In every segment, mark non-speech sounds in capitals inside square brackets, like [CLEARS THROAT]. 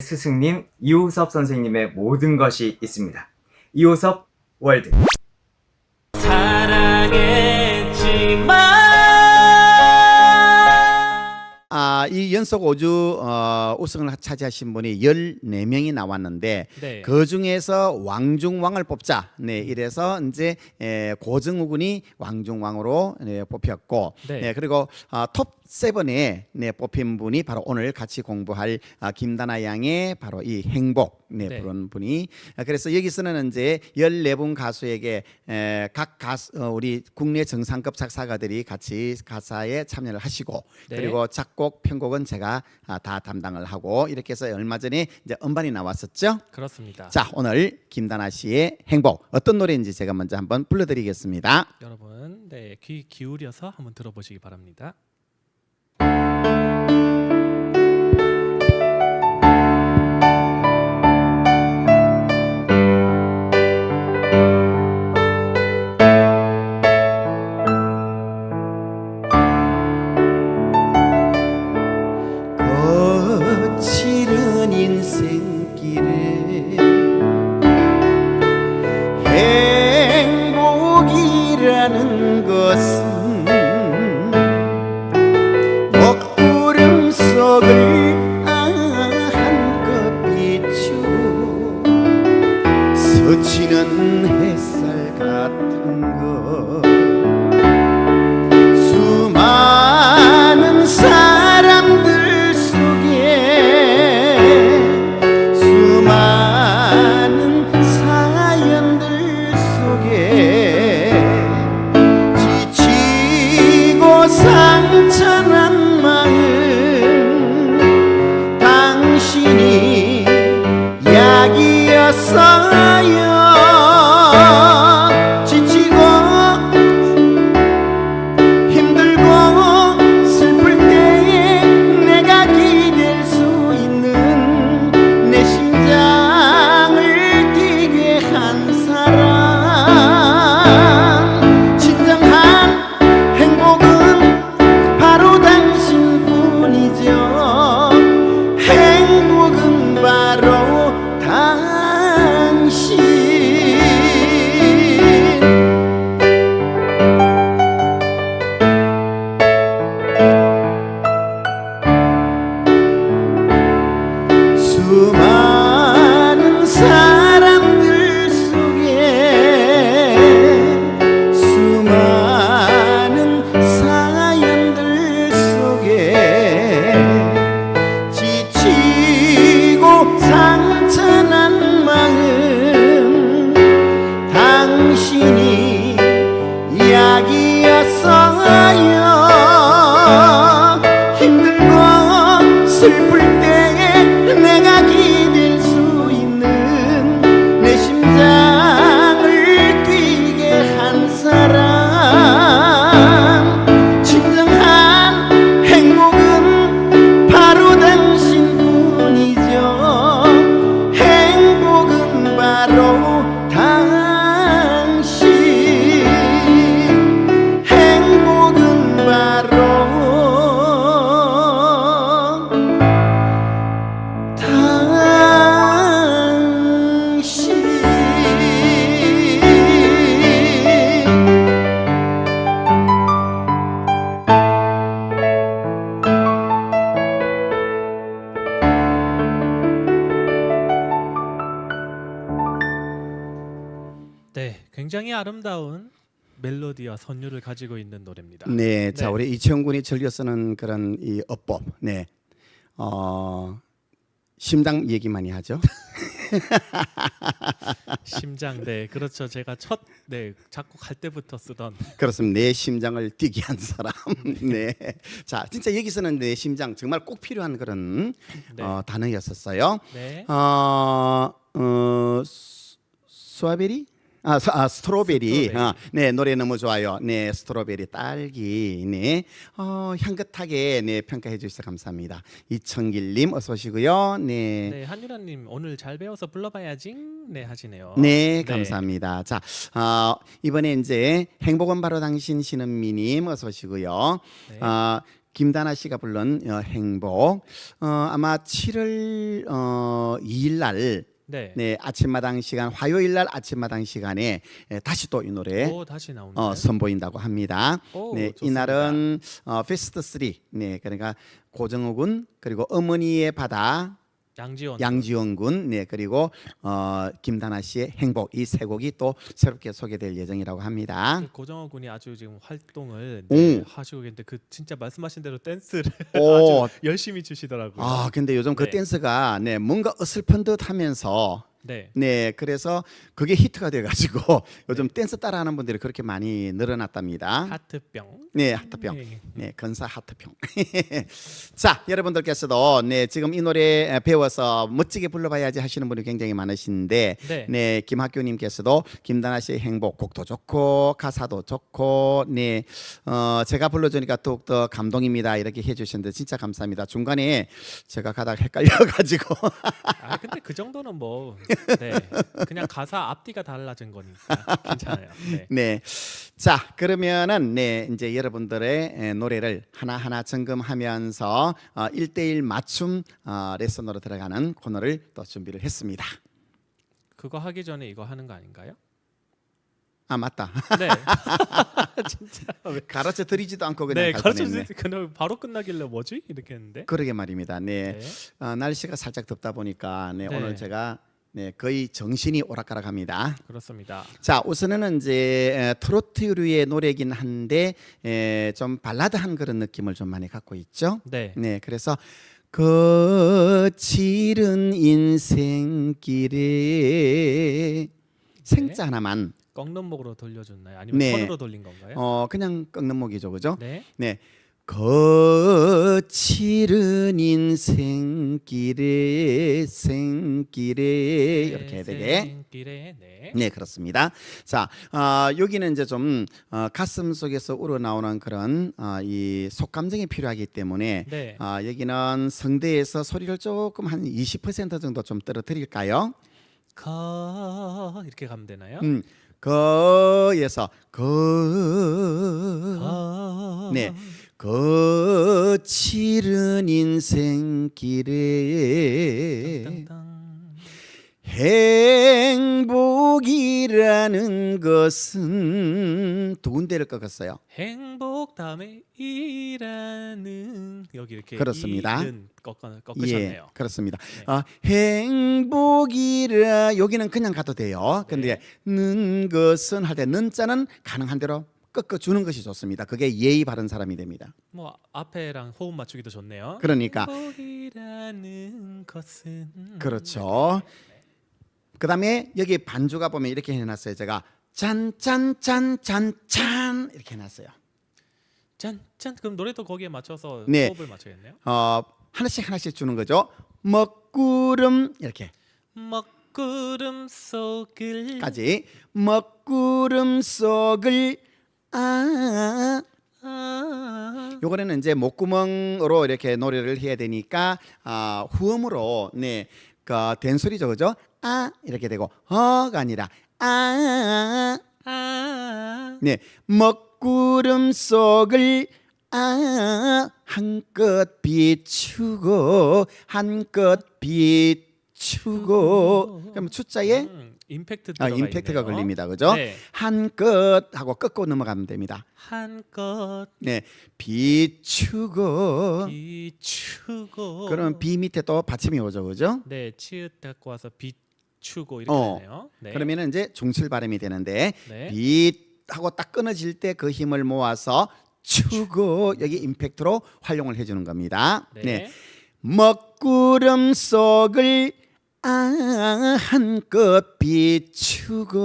스승님 이호섭 선생님의 모든 것이 있습니다. 이호섭 월드. 아, 이 연속 5주 어, 우승을 차지하신 분이 14명이 나왔는데 네. 그 중에서 왕중왕을 뽑자. 네, 이래서 이제 에, 고정우 군이 왕중왕으로 네, 뽑혔고 네. 네, 그리고 아, 톱 세븐에 네, 뽑힌 분이 바로 오늘 같이 공부할 아, 김다나 양의 바로 이 행복 네, 네. 부른 분이 아, 그래서 여기서는 이제 14분 가수에게 에, 각 가수 어, 우리 국내 정상급 작사가들이 같이 가사에 참여를 하시고 네. 그리고 작곡 편곡은 제가 아, 다 담당을 하고 이렇게 해서 얼마 전에 이제 음반이 나왔었죠. 그렇습니다. 자 오늘 김다나 씨의 행복 어떤 노래인지 제가 먼저 한번 불러드리겠습니다. 여러분, 네, 귀 기울여서 한번 들어보시기 바랍니다. 네, 굉장히 아름다운 멜로디와 선율을 가지고 있는 노래입니다. 네, 자 네. 우리 이채영 군이 즐겨 쓰는 그런 이 어법, 네, 어 심장 얘기 많이 하죠. [LAUGHS] 심장, 네, 그렇죠. 제가 첫 네, 작곡할 때부터 쓰던 그렇습니다. 내 심장을 뛰게 한 사람. [LAUGHS] 네, 자 진짜 여기서는 내 심장 정말 꼭 필요한 그런 네. 어, 단어였었어요. 네, 어, 어 스- 스트로베리? 아, 스- 아 스트로베리. 스트로베리. 아, 네 노래 너무 좋아요. 네 스트로베리 딸기. 네 어, 향긋하게 네 평가해 주셔서 감사합니다. 이청길님 어서 오시고요. 네. 네, 한유라님 오늘 잘 배워서 불러봐야지, 네 하시네요. 네, 감사합니다. 자, 어, 이번에 이제 행복은 바로 당신 신은미님 어서 오시고요. 네. 어, 김다나 씨가 부른 어, 행복. 어, 아마 7월 어, 2일 날 네. 네, 아침마당 시간 화요일 날 아침마당 시간에 에, 다시 또 이 노래 오 다시. 어, 선보인다고 합니다. 오, 네, 좋습니다. 이날은 어, 페스트 3. 네, 그러니까 고정호 군 그리고 어머니의 바다 양지원. 양지원 군, 네 그리고 어, 김다나 씨의 행복 이 세 곡이 또 새롭게 소개될 예정이라고 합니다. 그 고정호 군이 아주 지금 활동을 오. 네, 하시고 계는데 그 진짜 말씀하신 대로 댄스를 [LAUGHS] 오, 아주 열심히 추시더라고요. 아 근데 요즘 그 네. 댄스가 네 뭔가 어슬픈 듯하면서 네. 네 그래서 그게 히트가 돼가지고 [LAUGHS] 요즘 댄스 따라하는 분들이 그렇게 많이 늘어났답니다. 하트병. 네 하트병. 네. 네, 건사 하트평. [LAUGHS] 자, 여러분들께서도 네, 지금 이 노래 배워서 멋지게 불러봐야지 하시는 분이 굉장히 많으신데, 네. 네, 김학교님께서도 김다나 씨의 행복 곡도 좋고 가사도 좋고, 네, 어, 제가 불러주니까 더욱 더 감동입니다 이렇게 해주셨는데 진짜 감사합니다. 중간에 제가 가다 가 헷갈려가지고, [LAUGHS] 아 근데 그 정도는 뭐 [LAUGHS] 네. 그냥 가사 앞뒤가 달라진 거니까 괜찮아요. 네. 네, 자 그러면은 네 이제 여러분들의 에, 노래를 하나 하나 점검하면서 어, 1대1 맞춤 어, 레슨으로 들어가는 코너를 또 준비를 했습니다. 그거 하기 전에 이거 하는 거 아닌가요? 아 맞다. 네. [LAUGHS] [LAUGHS] 진짜. 왜- 가르쳐 드리지도 않고 그냥 네, 갈 가르쳐 뻔했네. 주세요. 그냥 바로 끝나길래 뭐지? 이렇게 했는데. 그러게 말입니다. 네, 네. 어, 날씨가 살짝 덥다 보니까 네, 네. 오늘 제가 네, 거의 정신이 오락가락합니다. 그렇습니다. 자 우선은 이제 에, 트로트류의 노래긴 한데 에, 좀 발라드한 그런 느낌을 좀 많이 갖고 있죠. 네. 네, 그래서 거칠은 인생길에 생자 하나만 꺾는 목으로 돌려줬나요? 아니면 네. 손으로 돌린 건가요? 어 그냥 꺾는 목이죠, 그죠? 네. 네, 거칠은 인생길에 생길에 이렇게 해야 되게. 길에 네. 네 그렇습니다. 자 어, 여기는 이제 좀 어, 가슴 속에서 우러나오는 그런 어, 이 속감정이 필요하기 때문에 네. 아, 여기는 성대에서 소리를 조금 한 20% 정도 좀 떨어뜨릴까요? 거 이렇게 가면 되나요? 음, 거에서 거 거. 네. 거칠은 인생길에. 행복이라는 것은 두 군데를 꺾었어요. 행복 다음에 일하는 여기 이렇게 그렇습니다. 꺾어 꺾으셨네요. 예, 그렇습니다. 네. 아, 행복이라 여기는 그냥 가도 돼요. 근데 네. 는 것은 할 때 는자는 가능한 대로 꺾어 주는 것이 좋습니다. 그게 예의 바른 사람이 됩니다. 뭐 앞에랑 호흡 맞추기도 좋네요. 그러니까 행복이라는 것은 그렇죠. 그다음에 여기 반주가 보면 이렇게 해놨어요. 제가 짠짠짠짠짠 이렇게 해놨어요. 짠짠 그럼 노래도 거기에 맞춰서 네. 호흡을 맞춰야겠네요. 어, 하나씩 하나씩 주는 거죠. 먹구름 이렇게 먹구름 속을 까지 먹구름 속을 아 아, 요거는 이제 목구멍으로 이렇게 노래를 해야 되니까 아, 후음으로 네, 그 된소리죠, 그죠? 아 이렇게 되고 어가 아니라 아 아, 네, 먹구름 속을 아 한껏 비추고 한껏 비추고 그럼 추자에 음, 임팩트 아, 들어가 임팩트가 있네요. 걸립니다, 그죠? 네. 한껏 하고 꺾고 넘어가면 됩니다. 한껏 네, 비추고 비추고 그러면 비 밑에 또 받침이 오죠, 그죠? 네 치읓 닦고 와서 비추고 이렇게 어, 되네요. 네. 그러면은 이제 중칠 발음이 되는데 네. 빛 하고 딱 끊어질 때 그 힘을 모아서 추고 여기 임팩트로 활용을 해 주는 겁니다. 네. 네. 먹구름 속을 아 한껏 비추고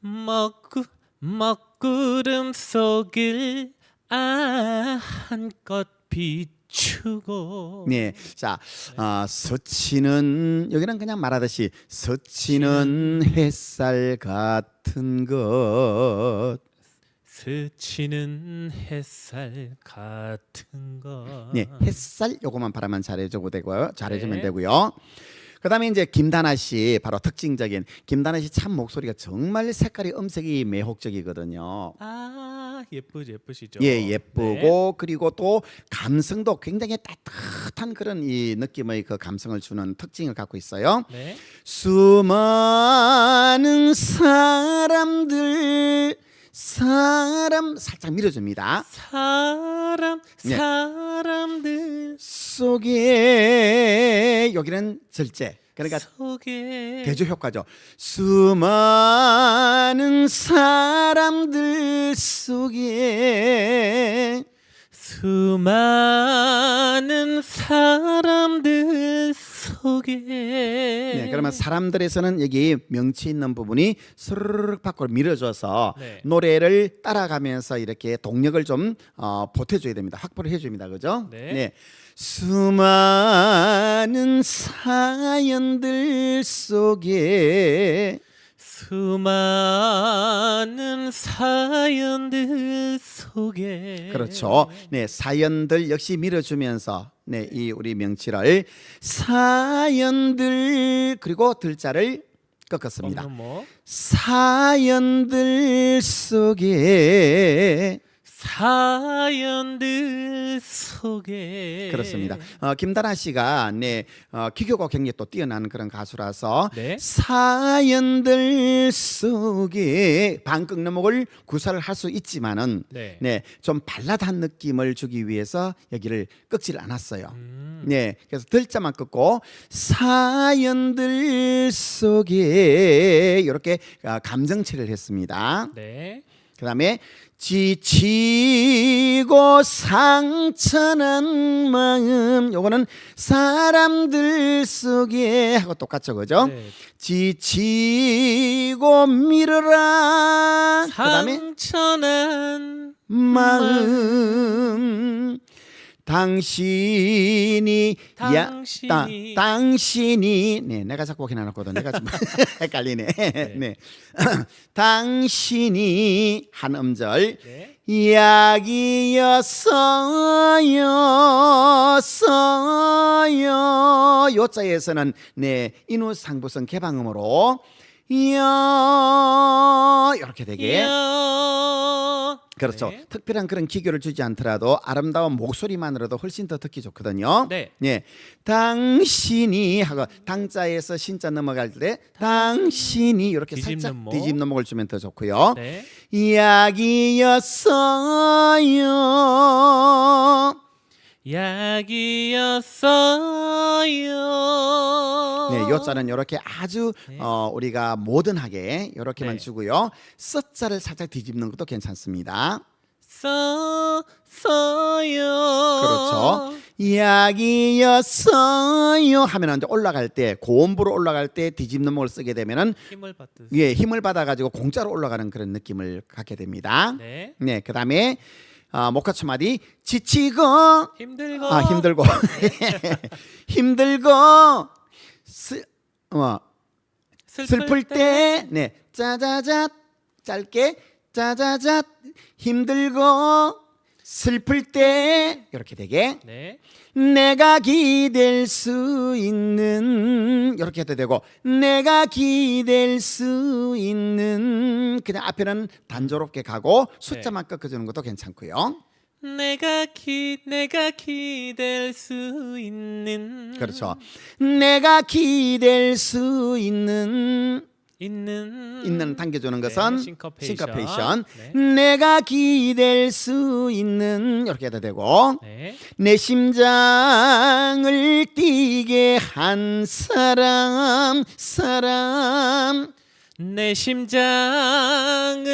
먹구 먹구름 속을 아 한껏 비추고 네, 자 아, 스치는 여기는 그냥 말하듯이 스치는 햇살 같은 것. 스치는 햇살 같은 것. 네, 햇살 요거만 바라만 잘해주고 되고요. 잘해주면 네. 되고요. 그다음에 이제 김다나 씨 바로 특징적인 김다나 씨 참 목소리가 정말 색깔이 음색이 매혹적이거든요. 아 예쁘 예쁘시죠. 예, 예쁘고 그리고 또 감성도 굉장히 따뜻한 그런 이 느낌의 그 감성을 주는 특징을 갖고 있어요. 네. 네. 수많은 사람들 사람 살짝 밀어줍니다. 사람 네. 사람들 속에 여기는 절제. 그러니까 속에 대조 효과죠. 수많은 사람들 속에 수많은 사람들 속에 네, 그러면 사람들에서는 여기 명치 있는 부분이 스르륵 밖으로 밀어줘서 네. 노래를 따라가면서 이렇게 동력을 좀 어, 보태줘야 됩니다. 확보를 해줍니다. 그죠? 네. 수많은 사연들 속에 수많은 사연들 속에 그렇죠. 네, 사연들 역시 밀어주면서 네, 이 우리 명치를 사연들 그리고 들자를 꺾었습니다. 뭐 사연들 속에 사연들 속에 그렇습니다. 어, 김다나 씨가 네 어, 기교가 굉장히 또 뛰어난 그런 가수라서 네. 사연들 속에 반극너목을 구사를 할 수 있지만은 네. 네, 좀 발라드한 느낌을 주기 위해서 여기를 꺾질 않았어요. 음, 네, 그래서 들자만 꺾고 사연들 속에 이렇게 아, 감정체를 했습니다. 네. 그 다음에 지치고 상처난 마음 요거는 사람들 속에 하고 똑같죠 그죠? 네. 지치고 밀어라. 그다음에 상처난 마음 당신이 야, 당신이. 따, 당신이. 네 내가 자꾸 해놔놓거든. 내가 좀 [LAUGHS] 헷갈리네. 네. [CLEARS THROAT] 당신이 한 음절. 네. 이야기였어요. 써요 요자에서는 네 인후상부성 개방음으로 여 이렇게 되게 여- 그렇죠. 네. 특별한 그런 기교를 주지 않더라도 아름다운 목소리만으로도 훨씬 더 듣기 좋거든요. 네. 예. 당신이 하고 당자에서 신자 넘어갈 때 당신이 이렇게 뒤집는 살짝 목. 뒤집는 목을 주면 더 좋고요. 네. 이야기였어요. 약이었어요. 네, 요 자는 이렇게 아주 네. 어, 우리가 모던하게 이렇게만 네. 주고요. 써 자를 살짝 뒤집는 것도 괜찮습니다. 써 써요. 그렇죠. 이야기였어요 하면 이제 올라갈 때 고음부로 올라갈 때 뒤집는 목을 쓰게 되면은 힘을 받듯. 예 힘을 받아 가지고 공짜로 올라가는 그런 느낌을 갖게 됩니다. 네. 네, 그다음에 어, 목화초 마디? 지치고. 힘들고. 아 힘들고. [LAUGHS] [LAUGHS] 힘들고. 쓰, 어, 슬플 때, 네, 짜자잣 짧게. 짜자잣 힘들고 슬플 때 이렇게 되게 네. 내가 기댈 수 있는 이렇게 해도 되고 내가 기댈 수 있는 그냥 앞에는 단조롭게 가고 숫자만 꺾어주는 것도 괜찮고요. 내가 기 내가 기댈 수 있는 그렇죠. 내가 기댈 수 있는 있는 있는 당겨주는 네, 것은 싱커페이션. 싱커페이션. 네. 내가 기댈 수 있는 이렇게 해도 되고 네. 내 심장을 뛰게 한 사람 사람 내 심장을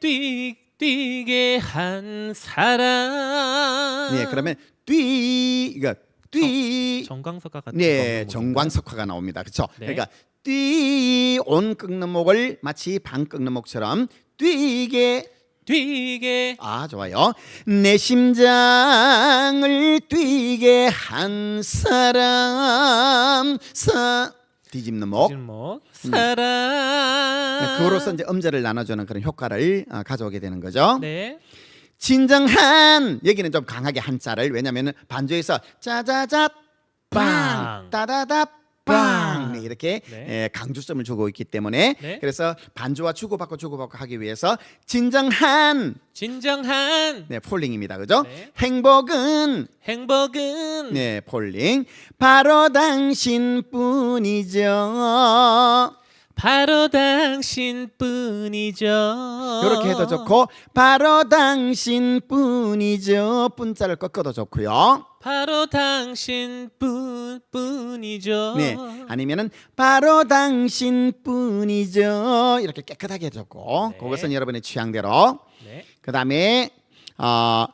뛰 뛰게 한 사람. 네 그러면 뛰 이거 뛰 정광석과 같은 네? 정광석화가 나옵니다 그렇죠 네. 그러니까 뛰온 꺾는 목을 마치 반 꺾는 목처럼 뛰게 뛰게 아 좋아요 내 심장을 뛰게 한 사람 사 뒤집는 목뭐 사람. 그로서 이제 음절을 나눠주는 그런 효과를 어, 가져오게 되는 거죠. 네. 진정한 여기는 좀 강하게 한자를 왜냐하면 반주에서 짜자잣 빵 빵. 따다답 빵 네, 이렇게 네. 에, 강조점을 주고 있기 때문에 네. 그래서 반주와 주고받고 주고받고 하기 위해서 진정한 진정한 네 폴링입니다 그죠 네. 행복은 행복은 네 폴링 바로 당신뿐이죠 바로 당신뿐이죠. 이렇게 해도 좋고 바로 당신뿐이죠 뿐자를 꺾어도 좋고요 바로 당신뿐뿐이죠. 네 아니면은 바로 당신뿐이죠 이렇게 깨끗하게 해도 좋고 네. 그것은 여러분의 취향대로 네. 그 다음에 어,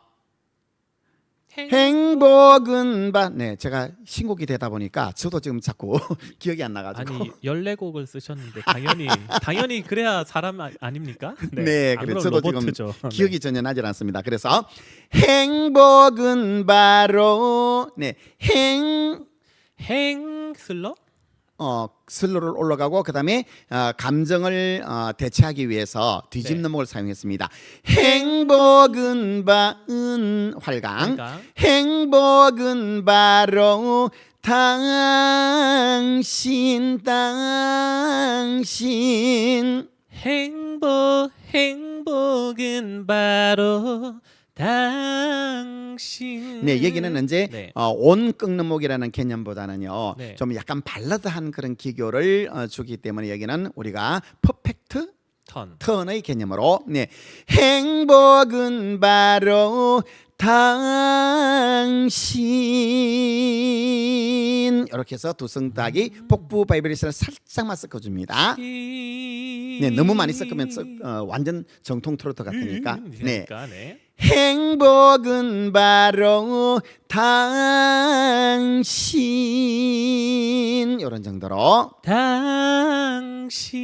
행... 행복은 바, 네 제가 신곡이 되다 보니까 저도 지금 자꾸 [LAUGHS] 기억이 안 나가지고 아니 [LAUGHS] 14곡을 쓰셨는데 당연히 당연히 그래야 사람 아, 아닙니까? 네, 안 그래 저도 지금 로봇이죠. 기억이 전혀 나질 않습니다. 그래서 행복은 바로 네 행 네. 행 슬러? 어, 슬로를 올라가고 그다음에 어, 감정을 어, 대체하기 위해서 뒤집는 네. 목을 사용했습니다. 행복은 바은 활강. 그러니까 행복은 바로 당신 당신 행복 행복은 바로 당신. 네 얘기는 이제 네. 어, 온 꺾는 목이라는 개념보다는요 네. 좀 약간 발라드한 그런 기교를 어, 주기 때문에 여기는 우리가 퍼펙트 턴. 턴의 개념으로 네 행복은 바로 당신 이렇게 해서 두 성딱이 복부 바이브레이션을 살짝만 섞어줍니다. 네 너무 많이 섞으면 썩, 어, 완전 정통 트로트 같으니까 네 그러니까 네. 행복은 바로 당신 이런 정도로 당신.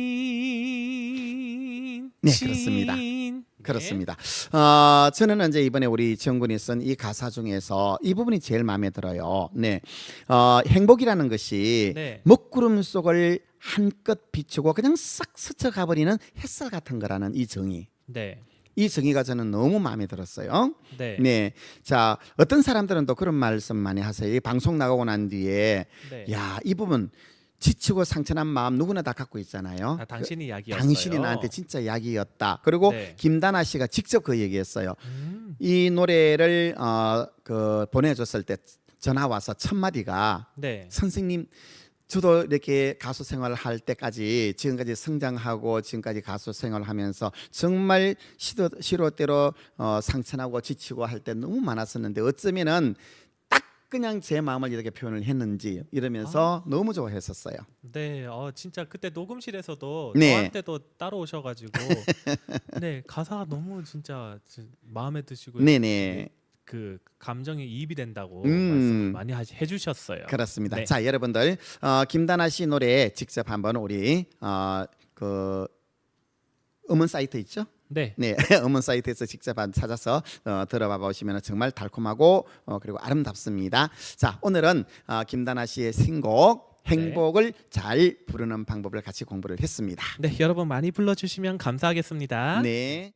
네, 그렇습니다. 신. 그렇습니다. 어, 저는 이제 이번에 우리 지원군이 쓴 이 가사 중에서 이 부분이 제일 마음에 들어요. 네, 어, 행복이라는 것이 네. 먹구름 속을 한껏 비추고 그냥 싹 스쳐 가버리는 햇살 같은 거라는 이 정의. 네. 이 정의가 저는 너무 마음에 들었어요. 네. 네, 자 어떤 사람들은 또 그런 말씀 많이 하세요. 이 방송 나가고 난 뒤에 네. 야 이 부분 지치고 상처난 마음 누구나 다 갖고 있잖아요. 아, 당신이 그, 약이었어요. 당신이 나한테 진짜 약이었다. 그리고 네. 김다나 씨가 직접 그 얘기했어요. 음, 이 노래를 어, 그 보내줬을 때 전화 와서 첫 마디가 네. 선생님 저도 이렇게 가수 생활을 할 때까지 지금까지 성장하고 지금까지 가수 생활을 하면서 정말 시도 시로대로 어, 상처나고 지치고 할 때 너무 많았었는데 어쩌면은 딱 그냥 제 마음을 이렇게 표현을 했는지 이러면서 너무 좋아했었어요. 네, 어 진짜 그때 녹음실에서도 네. 저한테도 따로 오셔가지고 [LAUGHS] 네 가사가 너무 진짜 지- 마음에 드시고 네네 그 감정이 이입이 된다고 음. 말씀을 많이 하, 해주셨어요. 그렇습니다. 네. 자 여러분들 어, 김다나 씨 노래 직접 한번 우리 어, 그 음원 사이트 있죠? 네, 네, [LAUGHS] 음원 사이트에서 직접 한- 찾아서 어, 들어봐 보시면 정말 달콤하고 어, 그리고 아름답습니다. 자, 오늘은 어, 김다나 씨의 신곡 행복을 잘 부르는 방법을 같이 공부를 했습니다. 네 여러분 많이 불러주시면 감사하겠습니다. 네.